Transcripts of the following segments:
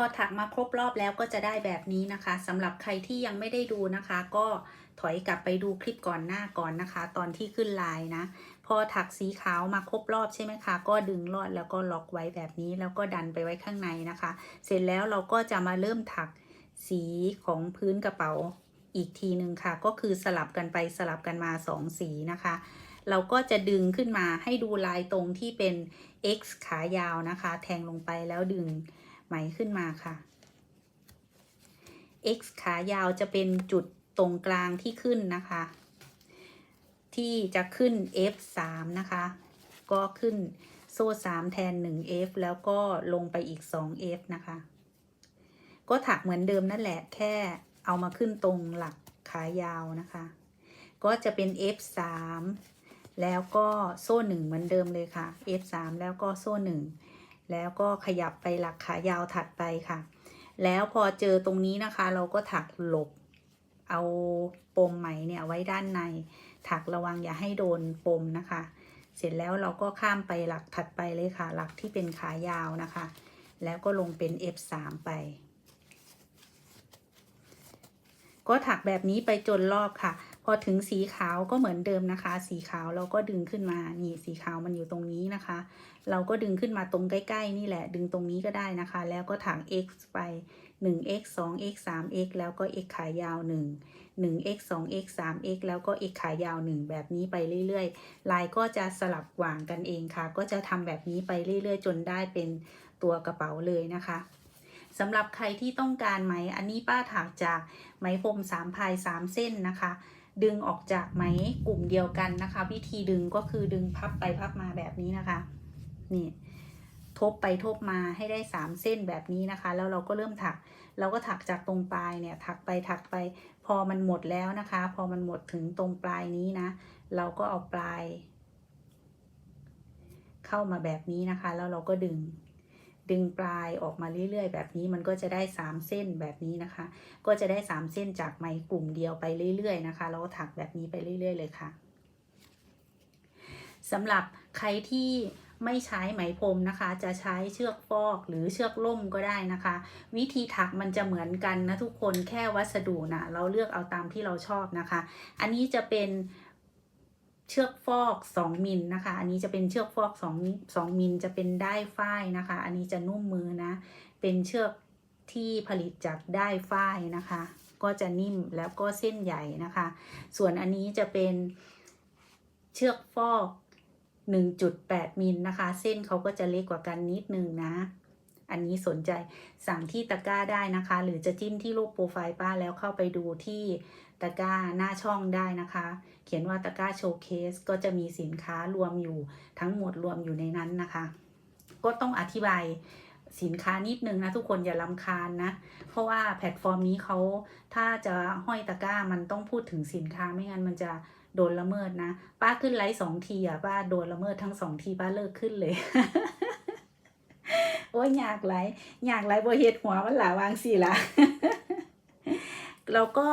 พอถักมาครบรอบแล้วก็จะได้แบบนี้นะคะสำหรับใครที่ยังไม่ได้ดูนะคะ ก็ถอยกลับไปดูคลิปก่อนหน้าก่อนนะคะ ตอนที่ขึ้นลายนะ พอถักสีขาวมาครบรอบใช่ไหมคะ ก็ดึงลอดแล้วก็ล็อกไว้แบบนี้ แล้วก็ดันไปไว้ข้างในนะคะ เสร็จแล้วเราก็จะมาเริ่มถักสีของพื้นกระเป๋าอีกทีหนึ่งค่ะ ก็คือสลับกันไปสลับกันมาสองสีนะคะ เราก็จะดึงขึ้นมาให้ดูลายตรงที่เป็น X ขายาวนะคะ แทงลงไปแล้วดึง ไหมขึ้นมาค่ะ X ขายาวจะเป็นจุดตรงกลางที่ขึ้นนะคะ ที่จะขึ้น F3 นะคะ ก็ขึ้นโซ่ 3 แทน 1F แล้วก็ลงไปอีก 2F นะคะ ก็ถักเหมือนเดิมนั่นแหละแค่เอามาขึ้นตรงหลักขายาวนะคะ ก็จะเป็น F3 แล้วก็โซ่หนึ่งเหมือนเดิมเลยค่ะ F3 แล้วก็โซ่หนึ่ง แล้วก็ขยับไปหลักขายาวถัดไปค่ะ แล้วพอเจอตรงนี้นะคะ เราก็ถักหลบ เอาปมไหมเนี่ยไว้ด้านใน ถักระวังอย่าให้โดนปมนะคะ เสร็จแล้วเราก็ข้ามไปหลักถัดไปเลยค่ะ หลักที่เป็นขายาวนะคะ แล้วก็ลงเป็น F3 ไป ก็ถักแบบนี้ไปจนรอบค่ะ อถึงสีขาวก็เหมือนเดิมนะคะ สีขาวเราก็ดึงขึ้นมา นี่สีขาวมันอยู่ตรงนี้นะคะ เราก็ดึงขึ้นมาตรงใกล้ ๆ นี่แหละ ดึงตรงนี้ก็ได้นะคะ แล้วก็ถัก x ไป 1x 2x 3x แล้วก็ x ขายาว 1 1x 2x 3x แล้วก็ x ขายาว 1 แบบนี้ไปเรื่อยๆ ลายก็จะสลับหว่างกันเองค่ะ ก็จะทำแบบนี้ไปเรื่อยๆ จนได้เป็นตัวกระเป๋าเลยนะคะสำหรับใครที่ต้องการไหม อันนี้ป้าถักจากไหมพรมสามพายสามเส้นนะคะ ดึงออกจากไหมกลุ่มเดียวกันนะคะ วิธีดึงก็คือดึงพับไปพับมาแบบนี้นะคะนี่ทบไปทบมาให้ได้สามเส้นแบบนี้นะคะ แล้วเราก็เริ่มถัก เราก็ถักจากตรงปลายเนี่ยถักไปถักไป พอมันหมดแล้วนะคะ พอมันหมดถึงตรงปลายนี้นะ เราก็เอาปลาย เข้ามาแบบนี้นะคะ แล้วเราก็ดึง ดึงปลายออกมาเรื่อยๆ แบบนี้มันก็จะได้สามเส้นแบบนี้นะคะ ก็จะได้สามเส้นจากไหมกลุ่มเดียวไปเรื่อยๆนะคะแล้วถักแบบนี้ไปเรื่อย ๆ เลยค่ะสำหรับใครที่ไม่ใช้ไหมพรมนะคะ จะใช้เชือกฟอกหรือเชือกล่มก็ได้นะคะ วิธีถักมันจะเหมือนกันนะทุกคนแค่วัสดุนะเราเลือกเอาตามที่เราชอบนะคะ อันนี้จะเป็น เชือกฟอก 2 มิลนะคะ อันนี้จะเป็นเชือกฟอก2 2มิลจะเป็นได้ฝ้ายนะคะ อันนี้จะนุ่มมือนะ เป็นเชือกที่ผลิตจากได้ฝ้ายนะคะ ก็จะนิ่มแล้วก็เส้นใหญ่นะคะ ส่วนอันนี้จะเป็นเชือกฟอก 1.8 มิลนะคะ เส้นเขาก็จะเล็กกว่ากันนิดนึงนะ อันนี้สนใจสั่งที่ตะกร้าได้นะคะ หรือจะจิ้มที่รูปโปรไฟล์ป้าแล้วเข้าไปดูที่ตะกร้าหน้าช่องได้นะคะ เขียนว่าตะกร้าโชว์เคสก็จะมีสินค้ารวมอยู่ทั้งหมดรวมอยู่ในนั้นนะคะ ก็ต้องอธิบายสินค้านิดนึงนะทุกคนอย่าลำคาญนะ เพราะว่าแพลตฟอร์มนี้เขาถ้าจะห้อยตะกร้ามันต้องพูดถึงสินค้าไม่งั้นมันจะโดนละเมิดนะ ป้าขึ้นไลฟ์สองทีอะป้าโดนละเมิดทั้งสองทีป้าเลิกขึ้นเลย อ้ยยากไลฟ์อยากไลฟ์บเฮ็ดหัวมันหลาวางสิละแล้วก็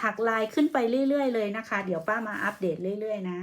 ถักลายขึ้นไปเรื่อย ๆ เลยนะคะ เดี๋ยวป้ามาอัปเดตเรื่อย ๆ นะ